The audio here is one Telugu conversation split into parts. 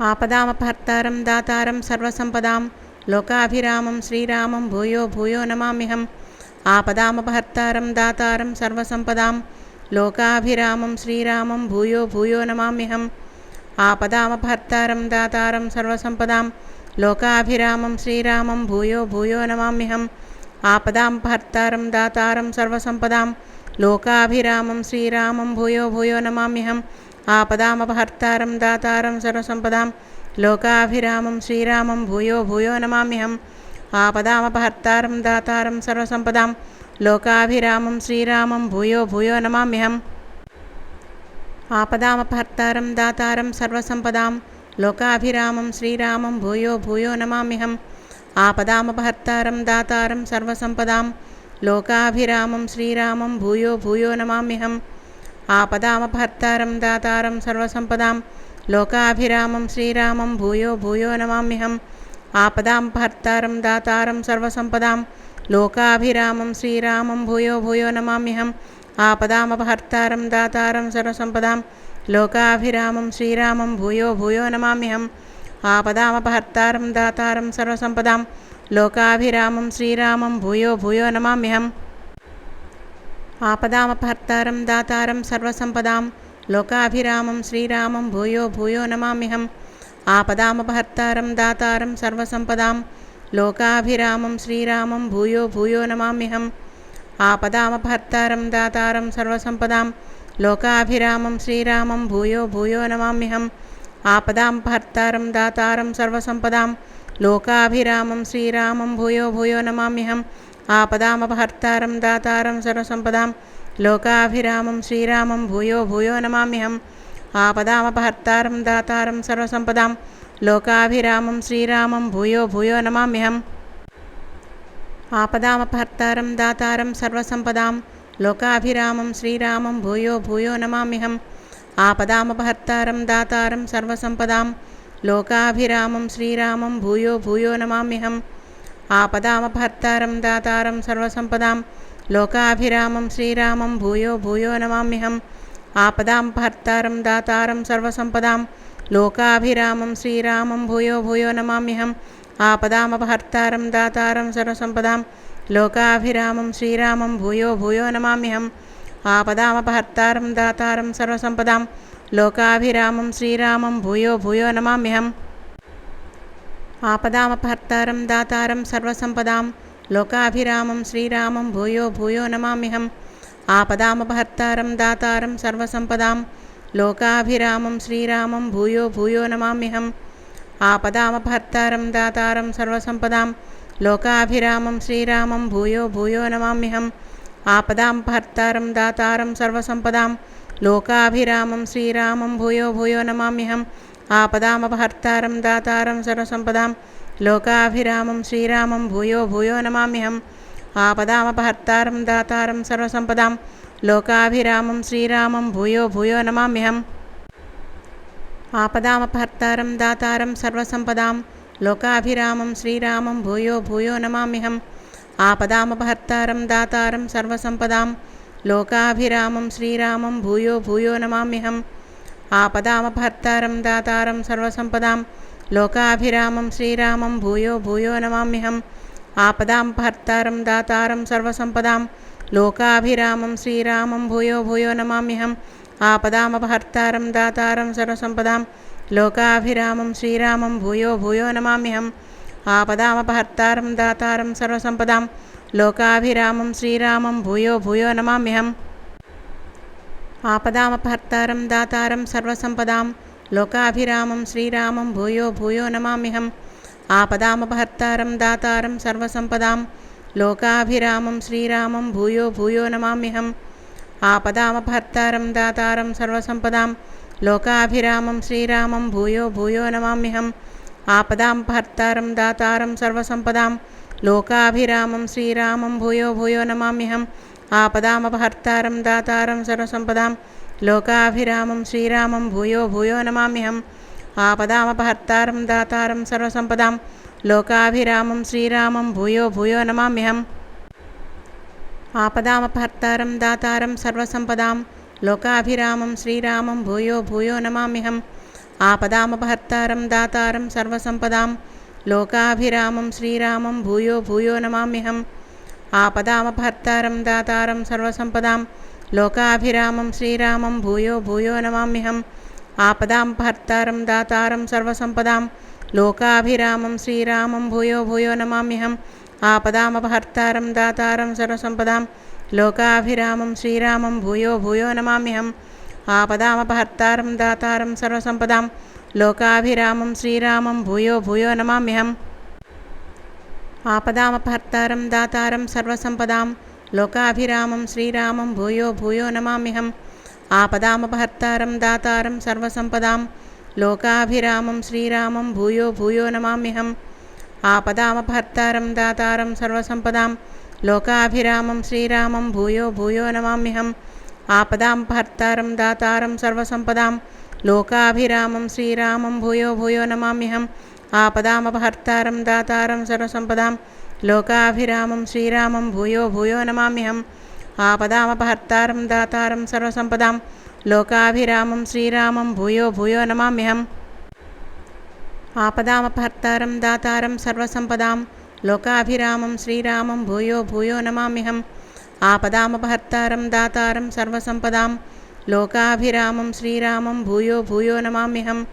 ఆపదామపహర్తారం దాతారం సర్వసంపదాం లోకాభిరామం శ్రీరామం భూయో భూయో నమామ్యహం. ఆపదామపహర్తారం దాతారం సర్వసంపదాం లోకాభిరామం శ్రీరామం భూయో భూయో నమామ్యహం. ఆపదామపహర్తారం దాతారం సర్వసంపదాం లోకాభిరామం శ్రీరామం భూయో భూయో నమామ్యహం. ఆపదాంపహర్తారం దాతారం సర్వసంపదాం లోకాభిరామం శ్రీరామం భూయో భూయో నమామ్యహం. ఆపదామపహర్తారం దాతారం సర్వసంపదాం. లోకాభిరామం శ్రీరామం భూయో భూయో నమామ్యహం. ఆపదామపహర్తారం దాతారం సర్వసంపదాం. లోకాభిరామం శ్రీరామం భూయో భూయో నమామ్యహం. ఆపదామపహర్తారం దాతారం సర్వసంపదాం. లోకాభిరామం శ్రీరామం భూయో భూయో నమామ్యహం. ఆపదామపహర్తారం దాతారం సర్వసంపదాం. లోకాభిరామం శ్రీరామం భూయో భూయో నమామ్యహం. ఆపదామభర్తారం దాతారం సర్వసంపదాం. లోకాభిరామం శ్రీరామం భూయో భూయో నమామ్యహం. ఆపదాం భర్తారం దాతారం సర్వసంపదాం. లోకాభిరామం శ్రీరామం భూయో భూయో నమామ్యహం. ఆపదామభర్తారం దాతారం సర్వసంపదాం. లోకాభిరామం శ్రీరామం భూయో భూయో నమామ్యహం. ఆపదామపహర్తారం దాతారం సర్వసంపదాం. లోకాభిరామం శ్రీరామం భూయో భూయో నమామ్యహం. ఆపదామపహర్తారం దాతారం సర్వసంపదాం లోకాభిరామం శ్రీరామం భూయో భూయో నమామ్యహం. ఆపదామపహర్తారం దాతారం సర్వసంపదాం లోకాభిరామం శ్రీరామం భూయో భూయో నమామ్యహం. ఆపదామపహర్తారం దాతారం సర్వసంపదాం లోకాభిరామం శ్రీరామం భూయో భూయో నమామ్యహం. ఆపదాంపహర్తారం దాతారం సర్వసంపదాం లోకాభిరామం శ్రీరామం భూయో భూయో నమామ్యహం. ఆపదామపహర్తారం దాతారం సర్వసంపదాం. లోకాభిరామం శ్రీరామం భూయో భూయో నమామ్యహం. ఆపదామపహర్తారం దాతారం సర్వసంపదాం. లోకాభిరామం శ్రీరామం భూయో భూయో నమామ్యహం. ఆపదామపహర్తారం దాతారం సర్వసంపదాం. లోకాభిరామం శ్రీరామం భూయో భూయో నమామ్యహం. ఆపదామపహర్తారం దాతారం సర్వసంపదాం. లోకాభిరామం శ్రీరామం భూయో భూయో నమామ్యహం. ఆపదామభర్తారం దాతారం సర్వసంపదాం. లోకాభిరామం శ్రీరామం భూయో భూయో నమామ్యహం. ఆపదాం భర్తారం దాతారం సర్వసంపదాం. లోకాభిరామం శ్రీరామం భూయో భూయో నమామ్యహం. ఆపదామభర్తారం దాతారం సర్వసంపదాం. లోకాభిరామం శ్రీరామం భూయో భూయో నమామ్యహం. ఆపదామభర్తారం దాతారం సర్వసంపదాం. లోకాభిరామం శ్రీరామం భూయో భూయో నమామ్యహం. ఆపదామపహర్తారం దాతారం సర్వసంపదాం లోకాభిరామం శ్రీరామం భూయో భూయో నమామిహం ఆపదామపహర్తారం దాతారం సర్వసంపదాం లోకాభిరామం శ్రీరామం భూయో భూయో నమామిహం ఆపదామపహర్తారం దాతారం సర్వసంపదాం లోకాభిరామం శ్రీరామం భూయో భూయో నమామిహం ఆపదాంపహర్తారం దాతారం సర్వసంపదాం లోకాభిరామం శ్రీరామం భూయో భూయో నమామిహం ఆపదామపహర్తారం దాతారం సర్వసంపదాం. లోకాభిరామం శ్రీరామం భూయో భూయో నమామ్యహం. ఆపదామపహర్తారం దాతారం సర్వసంపదాం. లోకాభిరామం శ్రీరామం భూయో భూయో నమామ్యహం. ఆపదామపహర్తారం దాతారం సర్వసంపదాం. లోకాభిరామం శ్రీరామం భూయో భూయో నమామ్యహం. ఆపదామపహర్తారం దాతారం సర్వసంపదాం. లోకాభిరామం శ్రీరామం భూయో భూయో నమామ్యహం. ఆపదామభర్తారం దాతారం సర్వసంపదాం. లోకాభిరామం శ్రీరామం భూయో భూయో నమామ్యహం. ఆపదాం భర్తారం దాతారం సర్వసంపదాం. లోకాభిరామం శ్రీరామం భూయో భూయో నమామ్యహం. ఆపదామభర్తారం దాతారం సర్వసంపదాం. లోకాభిరామం శ్రీరామం భూయో భూయో నమామ్యహం. ఆపదామభర్తారం దాతారం సర్వసంపదాం. లోకాభిరామం శ్రీరామం భూయో భూయో నమామ్యహం. ఆపదామపహర్తారం దాతారం సర్వసంపదాం లోకాభిరామం శ్రీరామం భూయో భూయో నమామిహం ఆపదామపహర్తారం దాతారం సర్వసంపదాం లోకాభిరామం శ్రీరామం భూయో భూయో నమామిహం ఆపదామపహర్తారం దాతారం సర్వసంపదాం లోకాభిరామం శ్రీరామం భూయో భూయో నమామ్యహం. ఆపదాంపహర్తారం దాతారం సర్వసంపదాం లోకాభిరామం శ్రీరామం భూయో భూయో నమామ్యహం. ఆపదామపహర్తారం దాతారం సర్వసంపదాం. లోకాభిరామం శ్రీరామం భూయో భూయో నమామ్యహం. ఆపదామపహర్తారం దాతారం సర్వసంపదాం. లోకాభిరామం శ్రీరామం భూయో భూయో నమామ్యహం. ఆపదామపహర్తారం దాతారం సర్వసంపదాం. లోకాభిరామం శ్రీరామం భూయో భూయో నమామ్యహం. ఆపదామపహర్తారం దాతారం సర్వసంపదాం. లోకాభిరామం శ్రీరామం భూయో భూయో నమామ్యహం. ఆపదామభర్తారం దాతారం సర్వసంపదాం. లోకాభిరామం శ్రీరామం భూయో భూయో నమామ్యహం. ఆపదాం భర్తారం దాతారం సర్వసంపదాం. లోకాభిరామం శ్రీరామం భూయో భూయో నమామ్యహం. ఆపదామభర్తారం దాతారం సర్వసంపదాం. లోకాభిరామం శ్రీరామం భూయో భూయో నమామ్యహం. ఆపదామభర్తారం దాతారం సర్వసంపదాం. లోకాభిరామం శ్రీరామం భూయో భూయో నమామ్యహం. ఆపదామపహర్తారం దాతారం సర్వసంపదాం లోకాభిరామం శ్రీరామం భూయో భూయో నమామ్యహం. ఆపదామపహర్తారం దాతారం సర్వసంపదాం లోకాభిరామం శ్రీరామం భూయో భూయో నమామ్యహం. ఆపదామపహర్తారం దాతారం సర్వసంపదాం లోకాభిరామం శ్రీరామం భూయో భూయో నమామ్యహం. ఆపదాంపహర్తారం దాతారం సర్వసంపదాం లోకాభిరామం శ్రీరామం భూయో భూయో నమామ్యహం. ఆపదామపహర్తారం దాతారం సర్వసంపదాం లోకాభిరామం శ్రీరామం భూయో భూయో నమామ్యహం. ఆపదామపహర్తారం దాతారం సర్వసంపదాం లోకాభిరామం శ్రీరామం భూయో భూయో నమామ్యహం. ఆపదామపహర్తారం దాతారం సర్వసంపదాం లోకాభిరామం శ్రీరామం భూయో భూయో నమామ్యహం. ఆపదామపహర్తారం దాతారం సర్వసంపదాం లోకాభిరామం శ్రీరామం భూయో భూయో నమామ్యహం.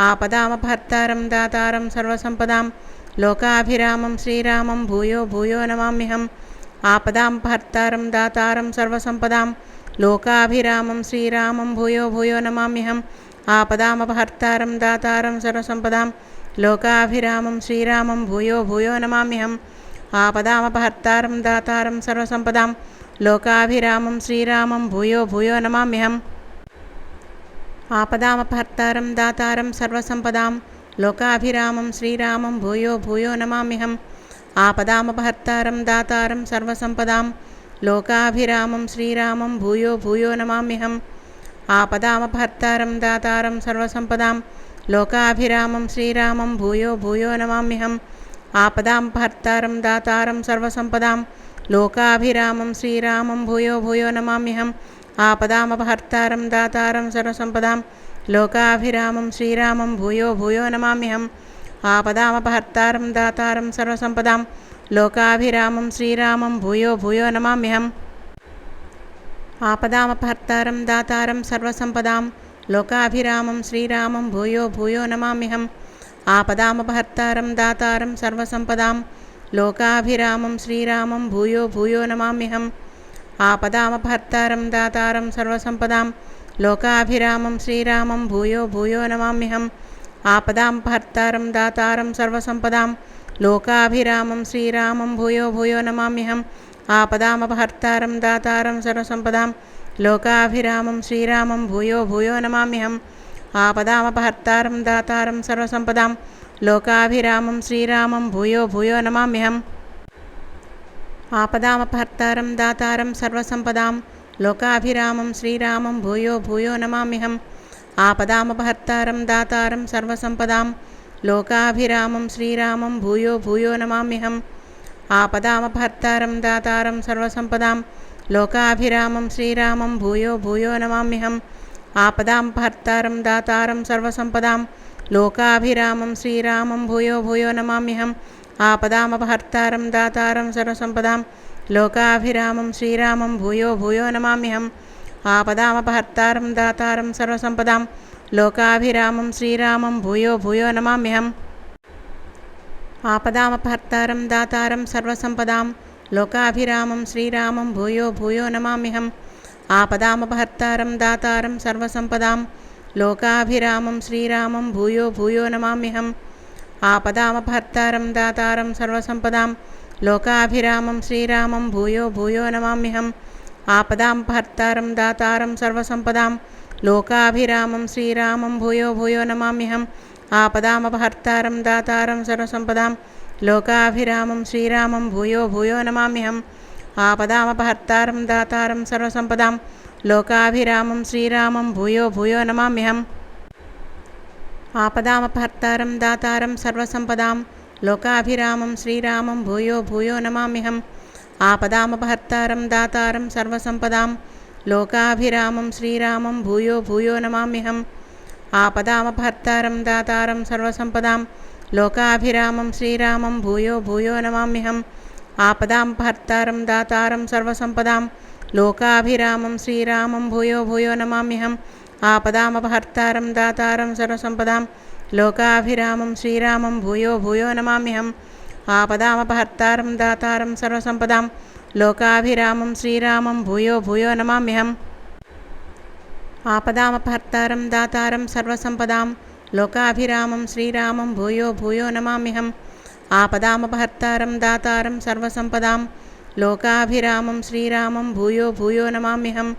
ఆపదామభర్తారం దాతారం సర్వసంపదాం లోకాభిరామం శ్రీరామం భూయో భూయో నమామ్యహం. ఆపదాం భర్తారం దాతారం సర్వసంపదాం లోకాభిరామం శ్రీరామం భూయో భూయో నమామ్యహం. ఆపదామభర్తారం దాతారం సర్వసంపదాం లోకాభిరామం శ్రీరామం భూయో భూయో నమామ్యహం. ఆపదామపహర్తారం దాతారం సర్వసంపదాం లోకాభిరామం శ్రీరామం భూయో భూయో నమామ్యహం. ఆపదామపహర్తారం దాతారం సర్వసంపదాం లోకాభిరామం శ్రీరామం భూయో భూయో నమామ్యహం ఆపదామపహర్తారం దాతారం సర్వసంపదాం లోకాభిరామం శ్రీరామం భూయో భూయో నమామ్యహం ఆపదామపహర్తారం దాతారం సర్వసంపదాం లోకాభిరామం శ్రీరామం భూయో భూయో నమామ్యహం ఆపదాంపహర్తారం దాతారం సర్వసంపదాం లోకాభిరామం శ్రీరామం భూయో భూయో నమామ్యహం ఆపదామపహర్తారం దాతారం సర్వసంపదాం లోకాభిరామం శ్రీరామం భూయో భూయో నమామ్యహం. ఆపదామపహర్తారం దాతారం సర్వసంపదాం లోకాభిరామం శ్రీరామం భూయో భూయో నమామ్యహం. ఆపదామపహర్తారం దాతారం సర్వసంపదాం లోకాభిరామం శ్రీరామం భూయో భూయో నమామ్యహం. ఆపదామపహర్తారం దాతారం సర్వసంపదాం లోకాభిరామం శ్రీరామం భూయో భూయో నమామ్యహం. ఆపదామభర్తారం దాతారం సర్వసంపదాం లోకాభిరామం శ్రీరామం భూయో భూయో నమామ్యహం. ఆపదాం భర్తారం దాతారం సర్వసంపదాం లోకాభిరామం శ్రీరామం భూయో భూయో నమామ్యహం. ఆపదామభర్తారం దాతారం సర్వసంపదాం లోకాభిరామం శ్రీరామం భూయో భూయో నమామ్యహం. ఆపదామపహర్తారం దాతారం సర్వసంపదాం లోకాభిరామం శ్రీరామం భూయో భూయో నమామ్యహం. ఆపదామపహర్తారం దాతారం సర్వసంపదాం. లోకాభిరామం శ్రీరామం భూయో భూయో నమామ్యహం. ఆపదామపహర్తారం దాతారం సర్వసంపదాం. లోకాభిరామం శ్రీరామం భూయో భూయో నమామ్యహం. ఆపదామపహర్తారం దాతారం సర్వసంపదాం. లోకాభిరామం శ్రీరామం భూయో భూయో నమామ్యహం. ఆపదాంపహర్తారం దాతారం సర్వసంపదాం. లోకాభిరామం శ్రీరామం భూయో భూయో నమామ్యహం. ఆపదామపహర్తారం దాతారం సర్వసంపదాం. లోకాభిరామం శ్రీరామం భూయో భూయో నమామ్యహం. ఆపదామపహర్తారం దాతారం సర్వసంపదాం. లోకాభిరామం శ్రీరామం భూయో భూయో నమామ్యహం. ఆపదామపహర్తారం దాతారం సర్వసంపదాం. లోకాభిరామం శ్రీరామం భూయో భూయో నమామ్యహం. ఆపదామపహర్తారం దాతారం సర్వసంపదాం. లోకాభిరామం శ్రీరామం భూయో భూయో నమామ్యహం. ఆపదామభర్తారం దాతారం సర్వసంపదాం. లోకాభిరామం శ్రీరామం భూయో భూయో నమామ్యహం. ఆపదాం భర్తారం దాతారం సర్వసంపదాం. లోకాభిరామం శ్రీరామం భూయో భూయో నమామ్యహం. ఆపదామభర్తారం దాతారం సర్వసంపదాం. లోకాభిరామం శ్రీరామం భూయో భూయో నమామ్యహం. ఆపదామపహర్తారం దాతారం సర్వసంపదాం. లోకాభిరామం శ్రీరామం భూయో భూయో నమామ్యహం. ఆపదామపహర్తారం దాతారం సర్వసంపదాం. లోకాభిరామం శ్రీరామం భూయో భూయో నమామ్యహం. ఆపదామపహర్తారం దాతారం సర్వసంపదాం. లోకాభిరామం శ్రీరామం భూయో భూయో నమామ్యహం. ఆపదామపహర్తారం దాతారం సర్వసంపదాం. లోకాభిరామం శ్రీరామం భూయో భూయో నమామ్యహం. ఆపదాంపహర్తారం దాతారం సర్వసంపదాం. లోకాభిరామం శ్రీరామం భూయో భూయో నమామ్యహం. ఆపదామపహర్తారం దాతారం సర్వసంపదాం. లోకాభిరామం శ్రీరామం భూయో భూయో నమామ్యహం. ఆపదామపహర్తారం దాతారం సర్వసంపదాం. లోకాభిరామం శ్రీరామం భూయో భూయో నమామ్యహం. ఆపదామపహర్తారం దాతారం సర్వసంపదాం. లోకాభిరామం శ్రీరామం భూయో భూయో నమామ్యహం. ఆపదామపహర్తారం దాతారం సర్వసంపదాం. లోకాభిరామం శ్రీరామం భూయో భూయో నమామ్యహం.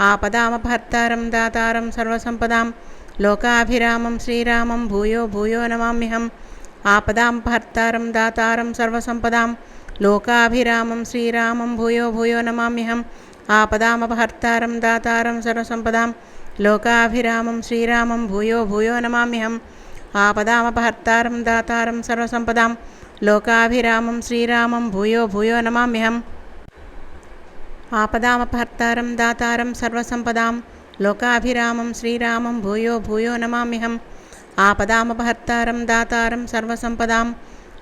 ఆపదామభర్తారం దాతారం సర్వసంపదాం. లోకాభిరామం శ్రీరామం భూయో భూయో నమామ్యహం. ఆపదాం భర్తారం దాతారం సర్వసంపదాం. లోకాభిరామం శ్రీరామం భూయో భూయో నమామ్యహం. ఆపదామభర్తారం దాతారం సర్వసంపదాం. లోకాభిరామం శ్రీరామం భూయో భూయో నమామ్యహం. ఆపదామభర్తారం దాతారం సర్వసంపదాం. లోకాభిరామం శ్రీరామం భూయో భూయో నమామ్యహం. ఆపదామపహర్తారం దాతారం సర్వసంపదాం లోకాభిరామం శ్రీరామం భూయో భూయో నమామ్యహం. ఆపదామపహర్తారం దాతారం సర్వసంపదాం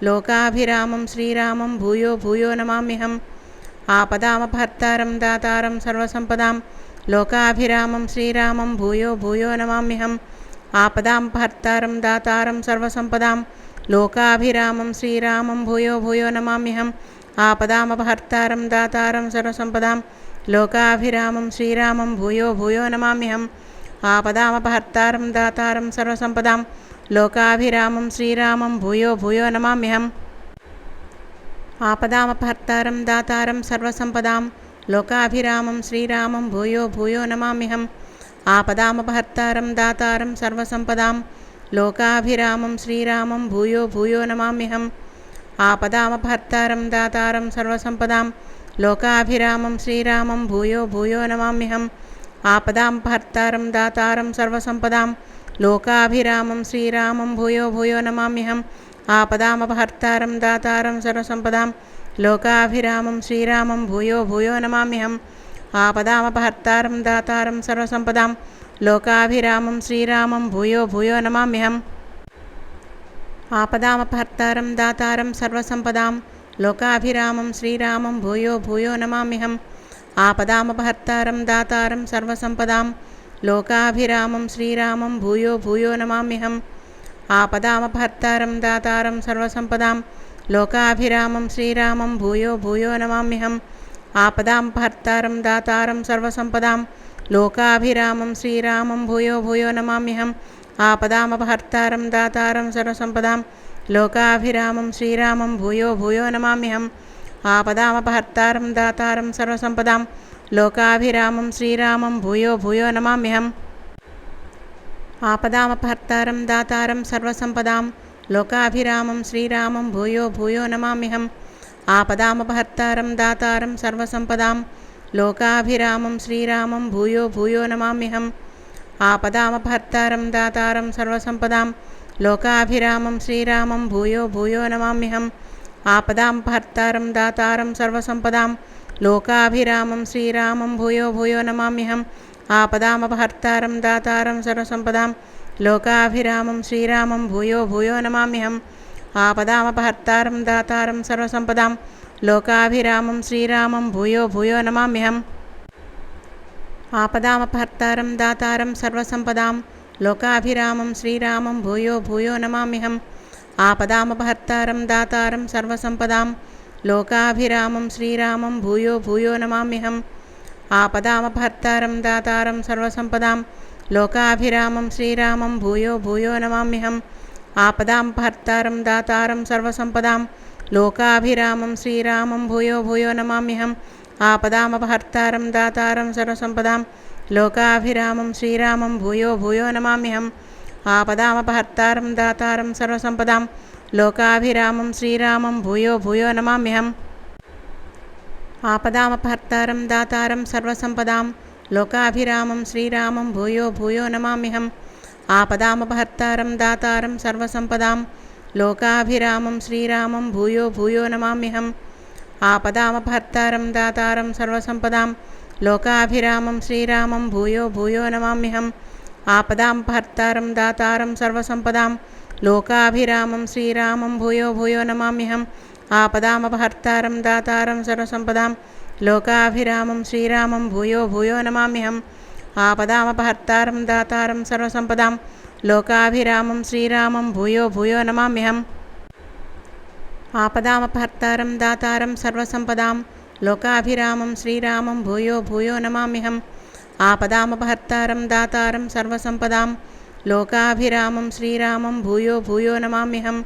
లోకాభిరామం శ్రీరామం భూయో భూయో నమామ్యహం. ఆపదామపహర్తారం దాతారం సర్వసంపదాం లోకాభిరామం శ్రీరామం భూయో భూయో నమామ్యహం. ఆపదాంపహర్తారం దాతారం సర్వసంపదాం లోకాభిరామం శ్రీరామం భూయో భూయో నమామ్యహం. ఆపదామపహర్తారం దాతారం సర్వసంపదాం. లోకాభిరామం శ్రీరామం భూయో భూయో నమామ్యహం. ఆపదామపహర్తారం దాతారం సర్వసంపదాం. లోకాభిరామం శ్రీరామం భూయో భూయో నమామ్యహం. ఆపదామపహర్తారం దాతారం సర్వసంపదాం. లోకాభిరామం శ్రీరామం భూయో భూయో నమామ్యహం. ఆపదామపహర్తారం దాతారం సర్వసంపదాం. లోకాభిరామం శ్రీరామం భూయో భూయో నమామ్యహం. ఆపదామభర్తారం దాతారం సర్వసంపదాం. లోకాభిరామం శ్రీరామం భూయో భూయో నమామ్యహం. ఆపదాం భర్తారం దాతారం సర్వసంపదాం. లోకాభిరామం శ్రీరామం భూయో భూయో నమామ్యహం. ఆపదామభర్తారం దాతారం సర్వసంపదాం. లోకాభిరామం శ్రీరామం భూయో భూయో నమామ్యహం. ఆపదామభర్తారం దాతారం సర్వసంపదాం. లోకాభిరామం శ్రీరామం భూయో భూయో నమామ్యహం. ఆపదామపహర్తారం దాతారం సర్వసంపదాం లోకాభిరామం శ్రీరామం భూయో భూయో నమామిహం ఆపదామపహర్తారం దాతారం సర్వసంపదాం లోకాభిరామం శ్రీరామం భూయో భూయో నమామ్యహం. ఆపదామపహర్తారం దాతారం సర్వసంపదాం లోకాభిరామం శ్రీరామం భూయో భూయో నమామ్యహం. ఆపదాంపహర్తారం దాతారం సర్వసంపదాం లోకాభిరామం శ్రీరామం భూయో భూయో నమామ్యహం. ఆపదామపహర్తారం దాతారం సర్వసంపదాం లోకాభిరామం శ్రీరామం భూయో భూయో నమామ్యహం. ఆపదామపహర్తారం దాతారం సర్వసంపదాం లోకాభిరామం శ్రీరామం భూయో భూయో నమామ్యహం. ఆపదామపహర్తారం దాతారం సర్వసంపదాం లోకాభిరామం శ్రీరామం భూయో భూయో నమామ్యహం. ఆపదామపహర్తారం దాతారం సర్వసంపదాం లోకాభిరామం శ్రీరామం భూయో భూయో నమామ్యహం. ఆపదామపహర్తారం దాతారం సర్వసంపదాం. లోకాభిరామం శ్రీరామం భూయో భూయో నమామ్యహం. ఆపదామపహర్తారం దాతారం సర్వసంపదాం. లోకాభిరామం శ్రీరామం భూయో భూయో నమామ్యహం. ఆపదామపహర్తారం దాతారం సర్వసంపదాం. లోకాభిరామం శ్రీరామం భూయో భూయో నమామ్యహం. ఆపదామపహర్తారం దాతారం సర్వసంపదాం. లోకాభిరామం శ్రీరామం భూయో భూయో నమామ్యహం. ఆపదామపహర్తారం దాతారం సర్వసంపదాం లోకాభిరామం శ్రీరామం భూయో భూయో నమామిహం ఆపదామపహర్తారం దాతారం సర్వసంపదాం లోకాభిరామం శ్రీరామం భూయో భూయో నమామిహం ఆపదామపహర్తారం దాతారం సర్వసంపదాం లోకాభిరామం శ్రీరామం భూయో భూయో నమామ్యహం. ఆపదాంపహర్తారం దాతారం సర్వసంపదాం లోకాభిరామం శ్రీరామం భూయో భూయో నమామ్యహం. ఆపదామపహర్తారం దాతారం సర్వసంపదాం లోకాభిరామం శ్రీరామం భూయో భూయో నమామ్యహం. ఆపదామపహర్తారం దాతారం సర్వసంపదాం లోకాభిరామం శ్రీరామం భూయో భూయో నమామ్యహం. ఆపదామపహర్తారం దాతారం సర్వసంపదాం లోకాభిరామం శ్రీరామం భూయో భూయో నమామ్యహం. ఆపదామపహర్తారం దాతారం సర్వసంపదాం లోకాభిరామం శ్రీరామం భూయో భూయో నమామ్యహం. ఆపదామభర్తారం దాతారం సర్వసంపదాం. లోకాభిరామం శ్రీరామం భూయో భూయో నమామ్యహం. ఆపదాం భర్తారం దాతారం సర్వసంపదాం. లోకాభిరామం శ్రీరామం భూయో భూయో నమామ్యహం. ఆపదామభర్తారం దాతారం సర్వసంపదాం. లోకాభిరామం శ్రీరామం భూయో భూయో నమామ్యహం. ఆపదామభర్తారం దాతారం సర్వసంపదాం. లోకాభిరామం శ్రీరామం భూయో భూయో నమామ్యహం. ఆపదామపహర్తారం దాతారం సర్వసంపదాం లోకాభిరామం శ్రీరామం భూయో భూయో నమామ్యహం. ఆపదామపహర్తారం దాతారం సర్వసంపదాం లోకాభిరామం శ్రీరామం భూయో భూయో నమామ్యహం.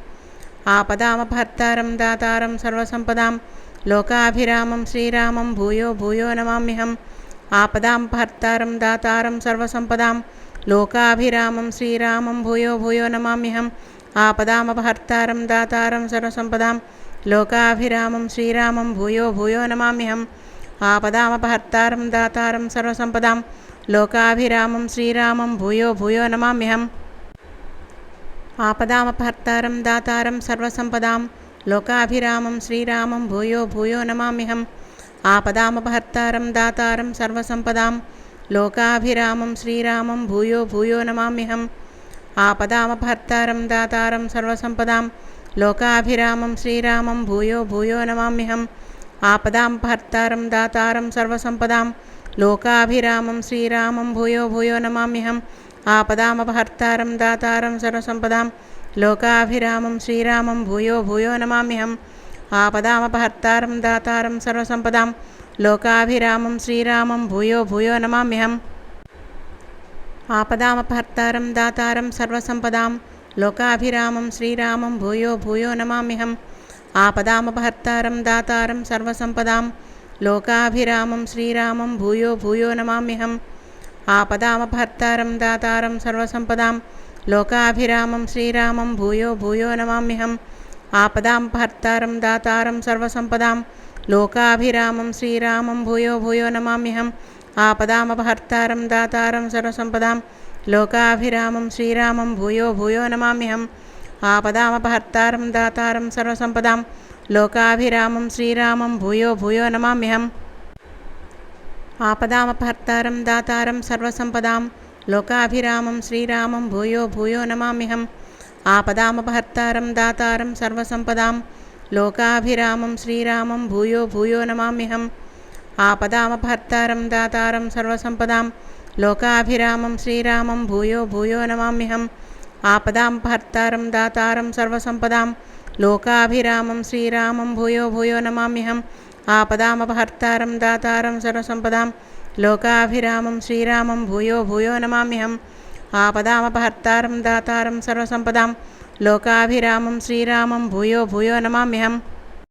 ఆపదామపహర్తారం దాతారం సర్వసంపదాం లోకాభిరామం శ్రీరామం భూయో భూయో నమామ్యహం. ఆపదాంపహర్తారం దాతారం సర్వసంపదాం లోకాభిరామం శ్రీరామం భూయో భూయో నమామ్యహం. ఆపదామపహర్తారం దాతారం సర్వసంపదాం లోకాభిరామం శ్రీరామం భూయో భూయో నమామ్యహం. ఆపదామపహర్తారం దాతారం సర్వసంపదాం లోకాభిరామం శ్రీరామం భూయో భూయో నమామ్యహం. ఆపదామపహర్తారం దాతారం సర్వసంపదాం లోకాభిరామం శ్రీరామం భూయో భూయో నమామ్యహం. ఆపదామపహర్తారం దాతారం సర్వసంపదాం లోకాభిరామం శ్రీరామం భూయో భూయో నమామ్యహం. ఆపదామభర్తారం దాతారం సర్వసంపదాం లోకాభిరామం శ్రీరామం భూయో భూయో నమామ్యహం. ఆపదాం భర్తారం దాతారం సర్వసంపదాం లోకాభిరామం శ్రీరామం భూయో భూయో నమామ్యహం. ఆపదామభర్తారం దాతారం సర్వసంపదాం లోకాభిరామం శ్రీరామం భూయో భూయో నమామ్యహం. ఆపదామభర్తారం దాతారం సర్వసంపదాం లోకాభిరామం శ్రీరామం భూయో భూయో నమామ్యహం. ఆపదామపహర్తారం దాతారం సర్వసంపదాం లోకాభిరామం శ్రీరామం భూయో భూయో నమామ్యహం. ఆపదామపహర్తారం దాతారం సర్వసంపదాం లోకాభిరామం శ్రీరామం భూయో భూయో నమామ్యహం. ఆపదామపహర్తారం దాతారం సర్వసంపదాం లోకాభిరామం శ్రీరామం భూయో భూయో నమామ్యహం. ఆపదాంపహర్తారం దాతారం సర్వసంపదాం లోకాభిరామం శ్రీరామం భూయో భూయో నమామ్యహం. ఆపదామపహర్తారం దాతారం సర్వసంపదాం. లోకాభిరామం శ్రీరామం భూయో భూయో నమామ్యహం. ఆపదామపహర్తారం దాతారం సర్వసంపదాం. లోకాభిరామం శ్రీరామం భూయో భూయో నమామ్యహం. ఆపదామపహర్తారం దాతారం సర్వసంపదాం. లోకాభిరామం శ్రీరామం భూయో భూయో నమామ్యహం. ఆపదామపహర్తారం దాతారం సర్వసంపదాం. లోకాభిరామం శ్రీరామం భూయో భూయో నమామ్యహం. ఆపదామభర్తారం దాతారం సర్వసంపదాం లోకాభిరామం శ్రీరామం భూయో భూయో నమామ్యహం. ఆపదాం భర్తారం దాతారం సర్వసంపదాం లోకాభిరామం శ్రీరామం భూయో భూయో నమామ్యహం. ఆపదామభర్తారం దాతారం సర్వసంపదాం లోకాభిరామం శ్రీరామం భూయో భూయో నమామ్యహం. ఆపదామభర్తారం దాతారం సర్వసంపదాం లోకాభిరామం శ్రీరామం భూయో భూయో నమామ్యహం.